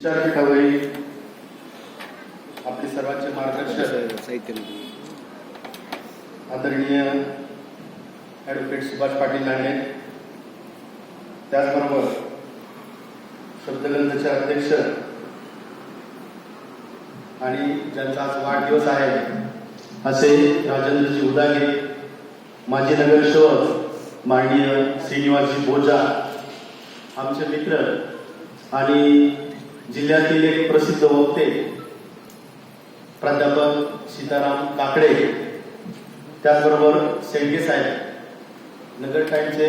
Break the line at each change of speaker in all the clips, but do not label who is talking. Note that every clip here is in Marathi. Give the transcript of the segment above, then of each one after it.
आपले सर्वांचे मार्गदर्शक आदरणीय ॲडव्होकेट सुभाष पाटील लांडे त्याचबरोबर शब्दगंधचे अध्यक्ष आणि ज्यांचा आज वाढदिवस आहे असे राजेंद्रजी उदागे माजी नगरसेवक माननीय श्रीनिवासजी बोजा आमचे मित्र आणि जिल्ह्यातील एक प्रसिद्ध वक्ते प्राध्यापक सीताराम काकडे त्याचबरोबर शेंडगे साहेब नगर टाईमचे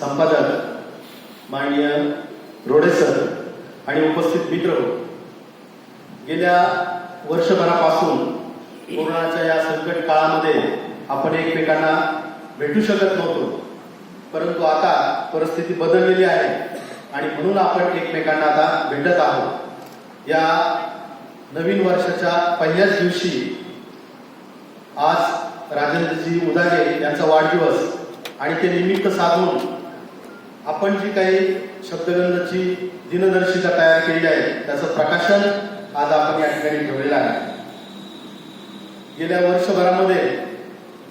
संपादक माननीय रोडेसर आणि उपस्थित मित्र गेल्या वर्षभरापासून कोरोनाच्या या संकट काळामध्ये आपण एकमेकांना भेटू शकत नव्हतो. परंतु आता परिस्थिती बदललेली आहे. आणि म्हणून आपण एकमेकांना आता भेटत आहोत. या नवीन वर्षाच्या पहिल्याच दिवशी आज राजेंद्रजी उदागे यांचा वाढदिवस आणि ते निमित्त साधून आपण जी काही शब्दगंधची दिनदर्शिका तयार केली आहे त्याचं प्रकाशन आज आपण या ठिकाणी ठेवलेलं आहे. गेल्या वर्षभरामध्ये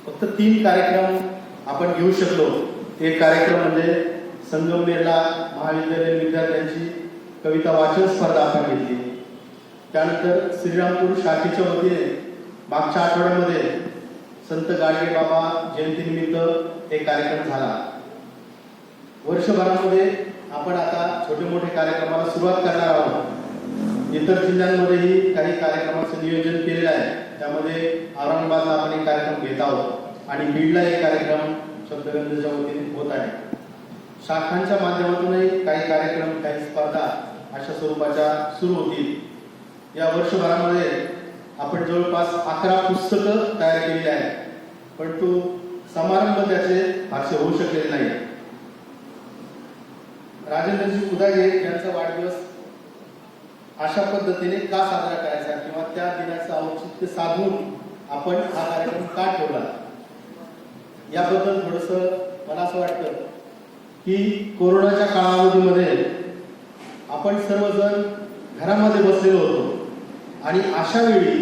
फक्त तीन कार्यक्रम आपण घेऊ शकलो. एक कार्यक्रम म्हणजे संगमनेरला महाविद्यालयीन विद्यार्थ्यांची कविता वाचन स्पर्धा आपण घेतली. त्यानंतर श्रीरामपूर शाखेच्या वतीने मागच्या आठवड्यामध्ये संत गाडगे बाबा जयंतीनिमित्त एक कार्यक्रम झाला. वर्षभरामध्ये आपण आता छोटे मोठे कार्यक्रमाला सुरुवात करणार आहोत. इतर जिल्ह्यांमध्येही काही कार्यक्रमाचं नियोजन केलेलं आहे. त्यामध्ये औरंगाबादला आपण एक कार्यक्रम घेत आहोत आणि बीडला एक कार्यक्रम शब्दगंधच्या वतीने होत आहे. शाखांच्या माध्यमातूनही काही कार्यक्रम काही स्पर्धा अशा स्वरूपाच्या सुरू होतील. या वर्षभरामध्ये आपण जवळपास अकरा पुस्तकं तयार केलेली आहेत. परंतु समारंभ त्याचे फारसे होऊ शकलेले नाही. राजेंद्रजी उदागे यांचा वाढदिवस अशा पद्धतीने का साजरा करायचा किंवा त्या दिनाचं औचित्य साधून आपण हा कार्यक्रम का ठेवला? याबद्दल थोडस मला असं वाटतं की कोरोनाच्या कालावधीमध्ये आपण सर्वजण घरामध्ये बसलेलो होतो. आणि अशा वेळी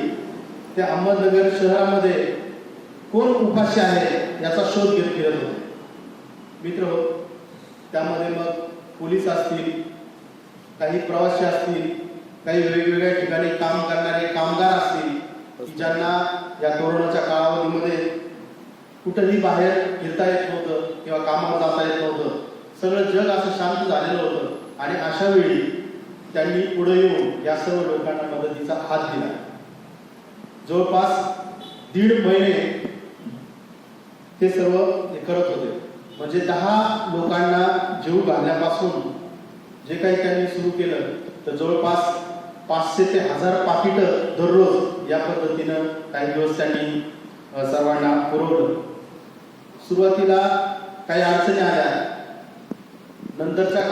त्या अहमदनगर शहरामध्ये कोण उपाशी आहे याचा शोध घेत फिरत होते. मित्र त्यामध्ये मग पोलीस असतील काही प्रवासी असतील काही वेगवेगळ्या ठिकाणी काम करणारे कामगार असतील की ज्यांना या कोरोनाच्या कालावधीमध्ये कुठंही बाहेर फिरता येत नव्हतं किंवा कामावर जाता येत नव्हतं. सगळं जग असं शांत झालेलं होतं. आणि अशा वेळी त्यांनी पुढे येऊन या सर्व लोकांना मदतीचा हात दिला. जवळपास दीड महिने ते सर्व हे करत होते. म्हणजे दहा लोकांना जीव घालण्यापासून जे काही त्यांनी सुरू केलं तर जवळपास पाचशे ते हजार पाकिट दररोज या पद्धतीनं काही दिवस त्यांनी सर्वांना पुरवलं. सुरुवातीला काही अडचणी आल्या. नंतरच्या